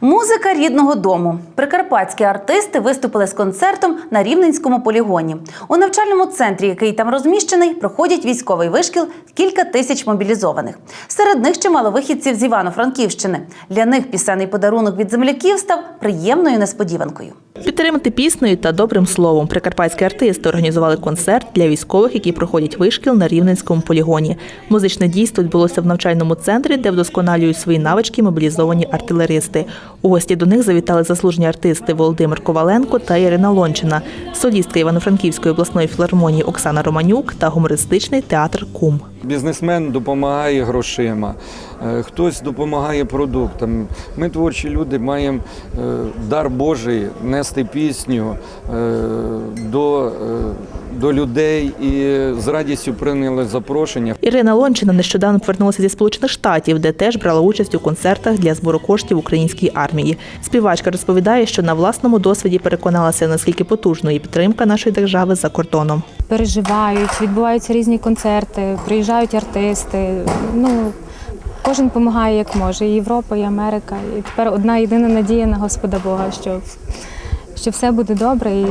Музика рідного дому. Прикарпатські артисти виступили з концертом на Рівненському полігоні. У навчальному центрі, який там розміщений, проходять військовий вишкіл кілька тисяч мобілізованих. Серед них чимало вихідців з Івано-Франківщини. Для них пісенний подарунок від земляків став приємною несподіванкою. Підтримати піснею та добрим словом прикарпатські артисти організували концерт для військових, які проходять вишкіл на Рівненському полігоні. Музичне дійство відбулося в навчальному центрі, де вдосконалюють свої навички мобілізовані артилеристи. У гості до них завітали заслужені артисти Володимир Коваленко та Ірина Лончина, солістка Івано-Франківської обласної філармонії Оксана Романюк та гумористичний театр Кум. Бізнесмен допомагає грошима, е, хтось допомагає продуктам. Ми творчі люди маємо е, дар Божий нести пісню е, до, до людей і з радістю прийняли запрошення. Ірина Лончина нещодавно повернулася зі Сполучених Штатів, де теж брала участь у концертах для збору коштів українській армії. Співачка розповідає, що на власному досвіді переконалася, наскільки потужною підтримка нашої держави за кордоном. переживають, відбуваються різні концерти, приїжджають артисти. Ну кожен допомагає як може. І Європа, і Америка. І тепер одна єдина надія на Господа Бога, що, що все буде добре і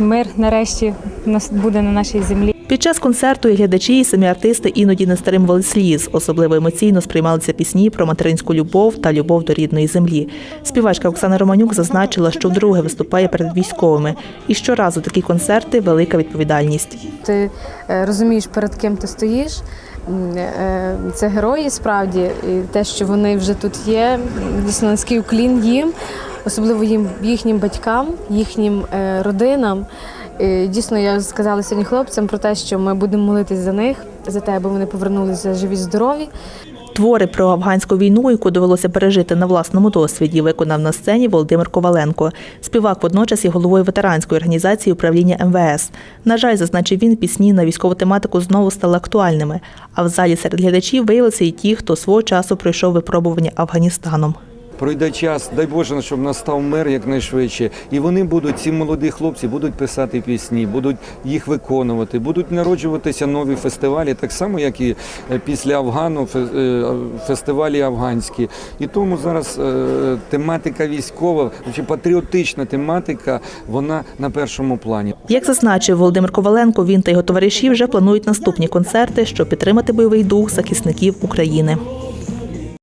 мир нарешті нас буде на нашій землі. Під час концерту і глядачі, і самі артисти іноді не стримували сліз. Особливо емоційно сприймалися пісні про материнську любов та любов до рідної землі. Співачка Оксана Романюк зазначила, що вдруге виступає перед військовими. І щоразу такі концерти велика відповідальність. Ти е, розумієш, перед ким ти стоїш. Е, Це герої справді, і те, що вони вже тут є, дійсно низький уклін їм, особливо їм їхнім батькам, їхнім е, родинам. І, Дійсно, я сказала сьогодні хлопцям про те, що ми будемо молитись за них, за те, аби вони повернулися живі, здорові. Твори про афганську війну, яку довелося пережити на власному досвіді, виконав на сцені Володимир Коваленко. Співак водночас є головою ветеранської організації управління МВС. На жаль, зазначив він, пісні на військову тематику знову стали актуальними. А в залі серед глядачів виявилися і ті, хто свого часу пройшов випробування Афганістаном. Пройде час, дай Боже, щоб настав мир якнайшвидше. І вони будуть, ці молоді хлопці, будуть писати пісні, будуть їх виконувати, будуть народжуватися нові фестивалі, так само, як і е, після Афгану е, фестивалі афганські. І тому зараз е, тематика військова чи патріотична тематика, вона на першому плані. Як зазначив Володимир Коваленко, він та його товариші вже планують наступні концерти, щоб підтримати бойовий дух захисників України.